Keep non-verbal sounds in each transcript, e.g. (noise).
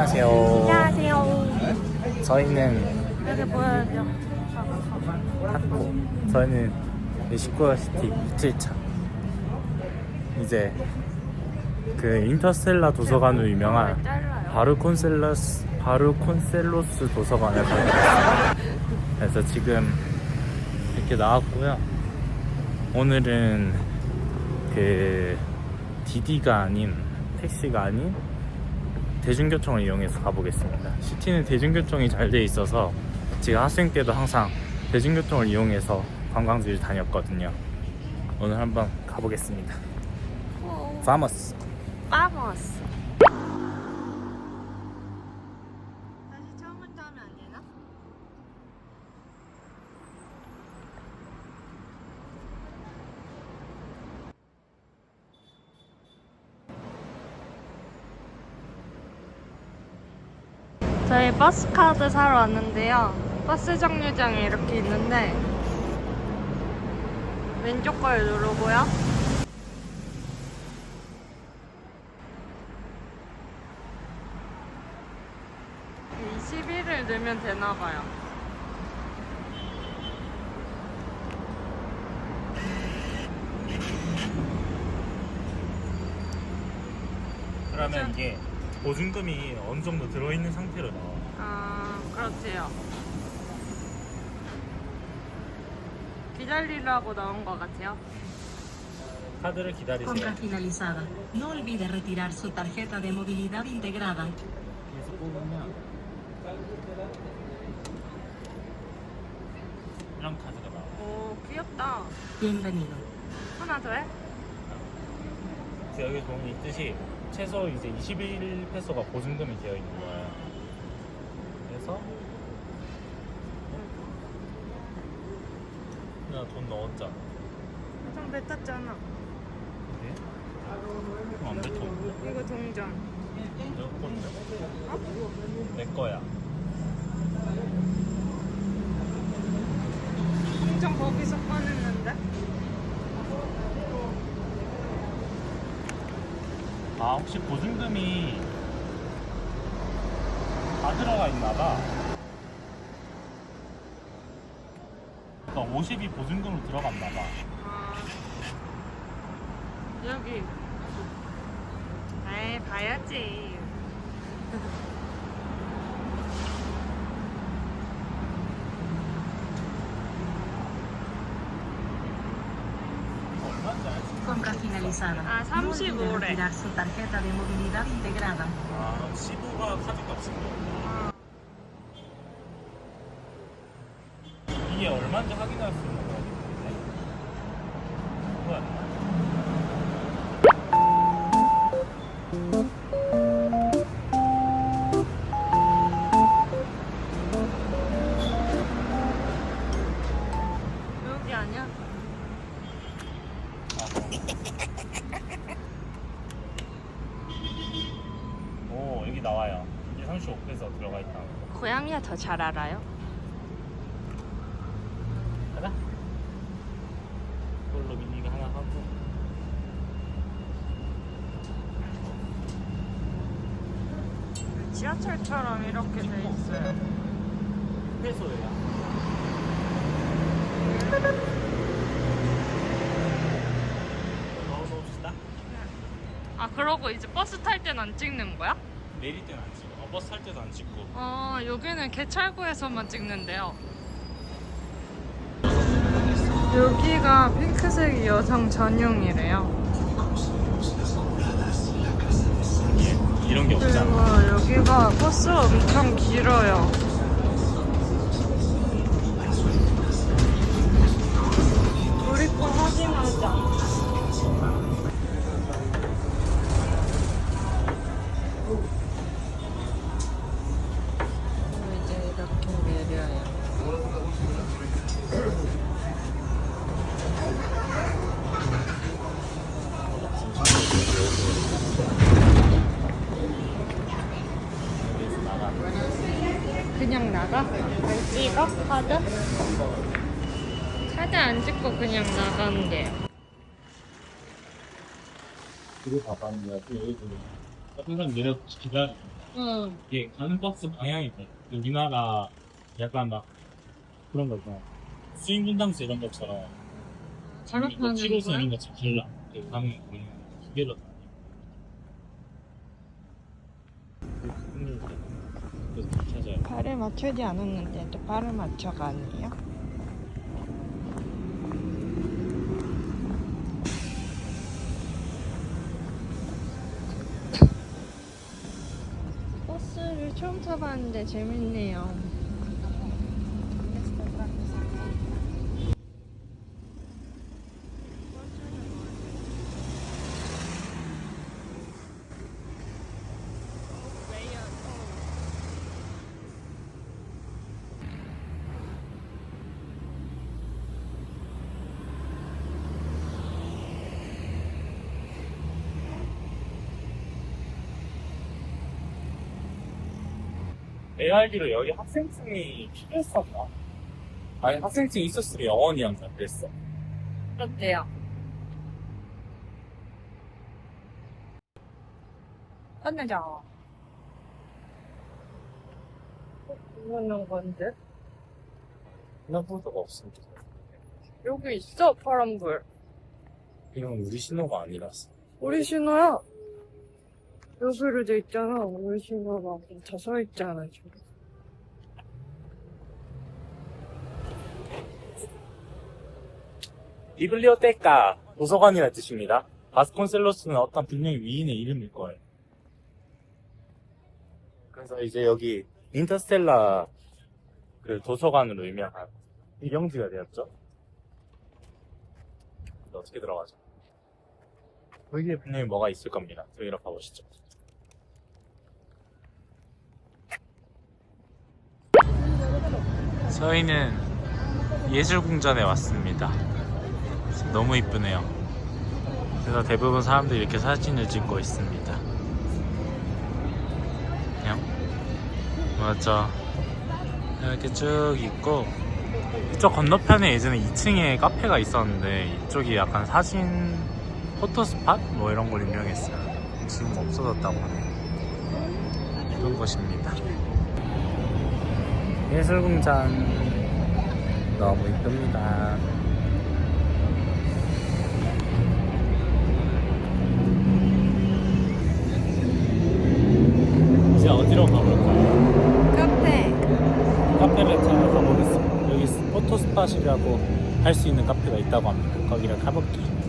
안녕하세요. 안녕하세요. 저희는 여기 보여줘. 탁구. 저희는 시코어시티 이틀차. 이제 그 인터스텔라 도서관으로 유명한 잘라요. 바르 콘셀러스 바르 콘셀로스 도서관을 가봤어요. 그래서 지금 이렇게 나왔고요. 오늘은 그 디디가 아닌 택시가 아닌 대중교통을 이용해서 가보겠습니다. 시티는 대중교통이 잘 돼 있어서 제가 학생 때도 항상 대중교통을 이용해서 관광지를 다녔거든요. 오늘 한번 가보겠습니다. 오, 파머스. 파머스. 다시 처음부터 하면 안 되나? 저희 버스 카드 사러 왔는데요. 버스 정류장에 이렇게 있는데 왼쪽 걸 누르고요. 21을 넣으면 되나 봐요. 그러면 이게 보증금이 어느 정도 들어있는 상태로 나와. 아, 그렇대요. 기다리라고 나온 것 같아요. 카드를 기다리세요. Compra finalizada. No olvide retirar su tarjeta de movilidad integrada. 그래서 뽑으면 이런 카드가 나와. 오, 귀엽다. Bienvenido. 하나 더 해? 그래서 여기 보면 있듯이 최소 이제 21페소가 보증금이 되어 있는 거예요. 그래서 나 돈 넣었잖아. 좀 뱉었잖아. 근데 그럼 안 뱉었는데? 이거 동전. 내 건데? 내 거야. 동전 거기서 꺼냈는데? 아 혹시 보증금이 다 들어가 있나 봐. 그러니까 50이 보증금으로 들어갔나 봐. 아, 여기. 에이, 봐야지 (laughs) 알지? Finalizada. Ah, No olvide 35 래. retirar su tarjeta de movilidad integrada. 아 15가 카드 값인 거. 이게 얼마인지 확인할 수 오 여기 나와요. 이게 35페소 들어가 있다. 고양이가 더잘 알아요? 가자. 이걸로 미니가 하나 하고. 지하철처럼 이렇게 돼 있어요. 페소예요. 넣어놓읍시다. 아, 그러고 이제 버스 탈 땐 안 찍는 거야? 내릴 때는 안 찍어. 어, 버스 탈 때도 안 찍고. 어, 여기는 개찰구에서만 찍는데요. 여기가 핑크색 여성 전용이래요. 예, 이런 게 그리고 없잖아. 여기가 버스 엄청 길어요. 그냥 나간대요. 그거 봐봤는데 여기도 항상 내려 기다려. 응. 이게 가는 버스 방향이 있거든. 우리나라 약간 막 그런 거 있잖아. 스윙 분당수 이런 것처럼 이거 하는 7호선 거야? 이런 것처럼 달라. 그 가는 거 보면 두 개로 다. 그래서 찾아요. 발을 맞추지 않았는데 또 발을 맞춰가 아니에요? 버스를 처음 타봤는데 재밌네요. 내 알기로 여기 학생증이 필요했었나? 아니 학생증 있었으면 영원이었나 그랬어. 그렇대요. 끝내자. 이거는 건데? 신호부도가 없으니까. 여기 있어, 파란불. 이건 우리 신호가 아니라서. 우리 신호야. 여기로 돼 있잖아. 우리 신호가 멈춰 서 있잖아, 지금. 비블리오테카 도서관이라는 뜻입니다. 바스콘셀로스는 어떤 분명히 위인의 이름일 거예요. 그래서 이제 여기 인터스텔라 그 도서관으로 유명한 이경지가 되었죠. 근데 어떻게 들어가죠? 여기에 분명히 뭐가 있을 겁니다. 저기로 가보시죠. 저희는 예술궁전에 왔습니다. 너무 이쁘네요. 그래서 대부분 사람들이 이렇게 사진을 찍고 있습니다. 그냥 맞죠. 이렇게 쭉 있고 이쪽 건너편에 예전에 2층에 카페가 있었는데 이쪽이 약간 사진 포토 스팟 뭐 이런 걸 유명했어요. 지금 없어졌다고 하네요. 이쁜 곳입니다. 예술궁전 너무 이쁩니다. 이제 어디로 가볼까요? 카페. 카페를 찾아 가보겠습니다. 여기 포토 스팟이라고 할 수 있는 카페가 있다고 합니다. 거기를 가볼게요.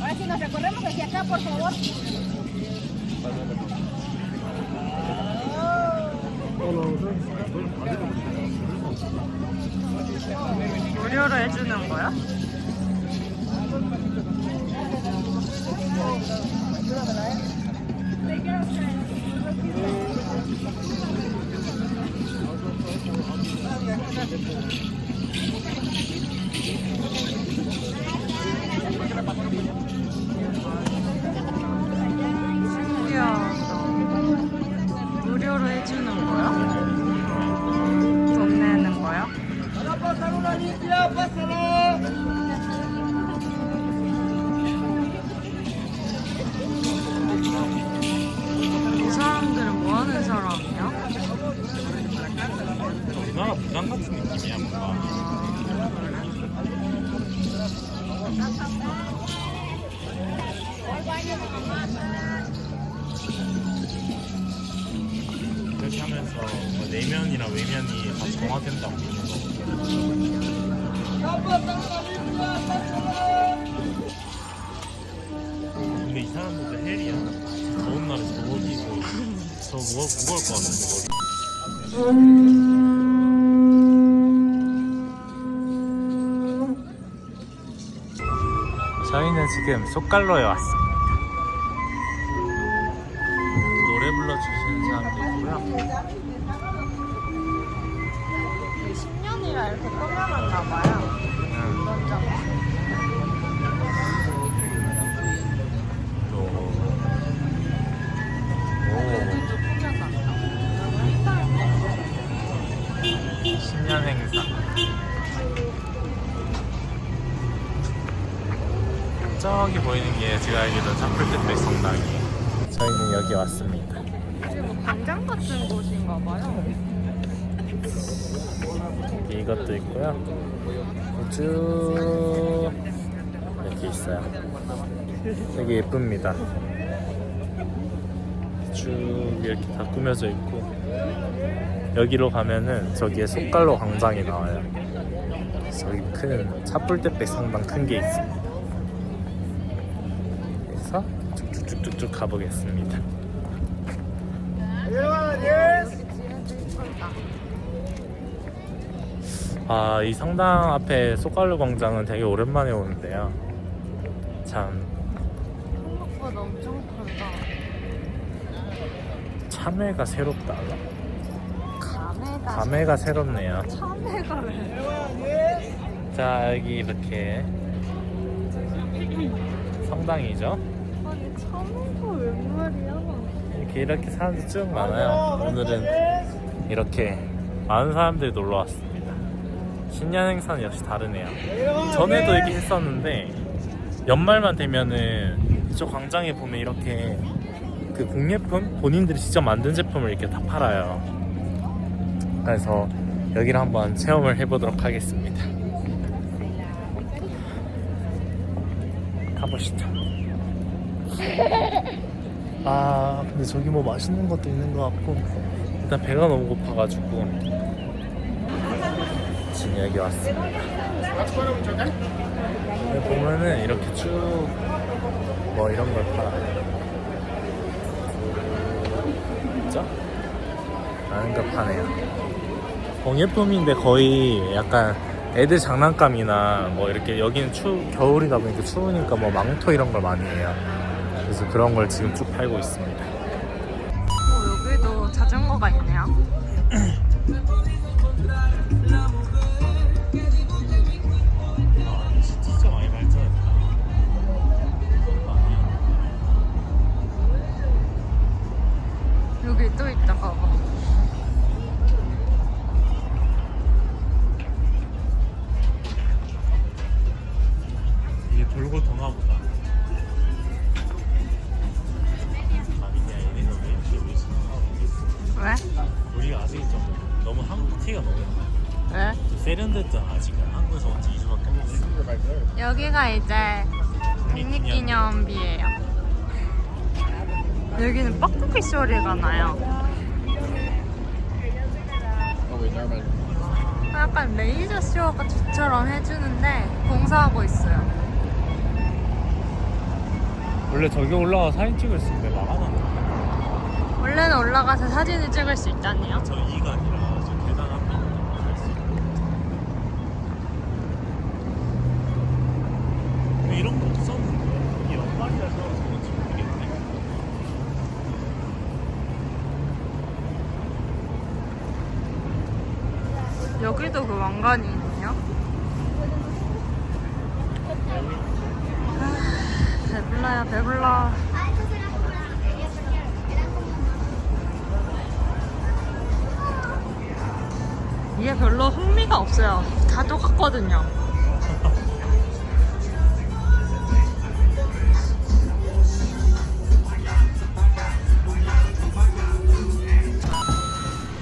Ahora si nos recorremos hacia acá, por favor. 무료로 해주는 거야? 우리나라 부산 같은 느낌이야 뭔가. 이렇게 하면서 뭐 내면이랑 외면이 다 정화된다고 그러는 거 근데 이 사람들도 헬이야. 더운 날에 저기고 저 무거, 무거울 것 같은데. 저희는 지금 쏙갈로에 왔습 기다리던 차풀대백 성당이 저희는 여기 왔습니다. 이게 뭐 광장 같은 곳인가 봐요. 여기 이것도 있고요. 쭉 이렇게 있어요. 되게 예쁩니다. 쭉 이렇게 다 꾸며져 있고. 여기로 가면은 저기에 속갈로 광장이 나와요. 저기 큰 차뿔대백 성당 큰 게 있습니다 쭉쭉쭉쭉 가보겠습니다 아, 이 성당 앞에 속갈로 광장은 되게 오랜만에 오는데요. 참 생각보다 엄청 크다. 참외가 새롭다. 감회가. 감회가 새롭네요. 참외가 왜? 자, 여기 이렇게 성당이죠. 아니 참외가 웬 말이야? 이렇게 이렇게 사람들 쭉 많아요. 오늘은 이렇게 많은 사람들이 놀러 왔습니다. 신년 행사는 역시 다르네요. 전에도 이렇게 했었는데 연말만 되면은 이쪽 광장에 보면 이렇게 그 공예품 본인들이 직접 만든 제품을 이렇게 다 팔아요. 그래서 여기를 한번 체험을 해보도록 하겠습니다. 가보시죠. (laughs) 아 근데 저기 뭐 맛있는 것도 있는 것 같고. 일단 배가 너무 고파가지고. 지금 여기 왔습니다. 여기 보면은 이렇게 쭉 뭐 이런 걸 팔아요 그죠? 많은 걸 파네요. 공예품인데 거의 약간 애들 장난감이나 뭐 이렇게 여기는 추 겨울이다 보니까 추우니까 뭐 망토 이런 걸 많이 해요 그래서 그런 걸 지금 쭉 팔고 있습니다. 어, 여기도 자전거가 있네요. 아. 여기 또 있다 봐봐. 여기는 뻑뻑이 소리가 나요. 약간 레이저 쇼 같이처럼 해주는데 공사하고 있어요. 원래 저기 올라가 사진 찍을 수 있는데 막아놨나? 원래는 올라가서 사진을 찍을 수 있다네요. 저 2가 아니라 저 계단 앞에 갈수 있고. 왜 이런 거 없었는데? 이게 연말이라서 그런지 모르겠네. 여기도 그 왕관이 있네요. 아, 배불러요, 배불러. 이게 별로 흥미가 없어요. 다 똑같거든요.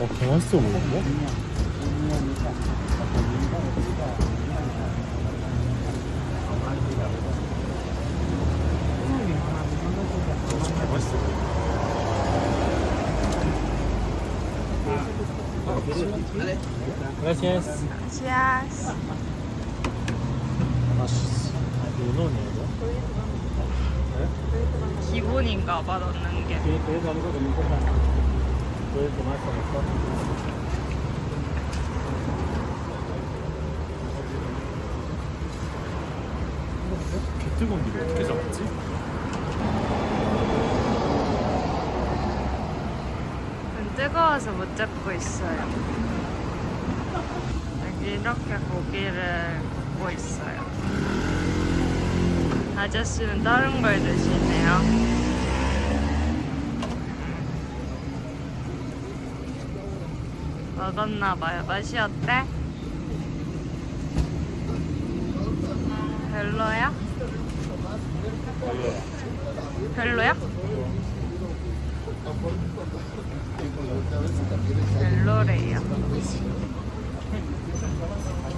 어, 개 맛있어 보이는데? 개 맛있어 Gracias. 치아스. 맛있어. 이거 넣으냐 이거? 기본인가 봐, 넣는 게. Sí, ¿quieres algo que nunca más? Puedes tomar con esto. 개 뜨거운 게 어떻게 잡았지? 뜨거워서 못 잡고 있어요. 이렇게 고기를 굽고 있어요. 아저씨는 다른 걸 드시네요. 먹었나봐요. 맛이 어때? 별로야. 별로야? 별로래요.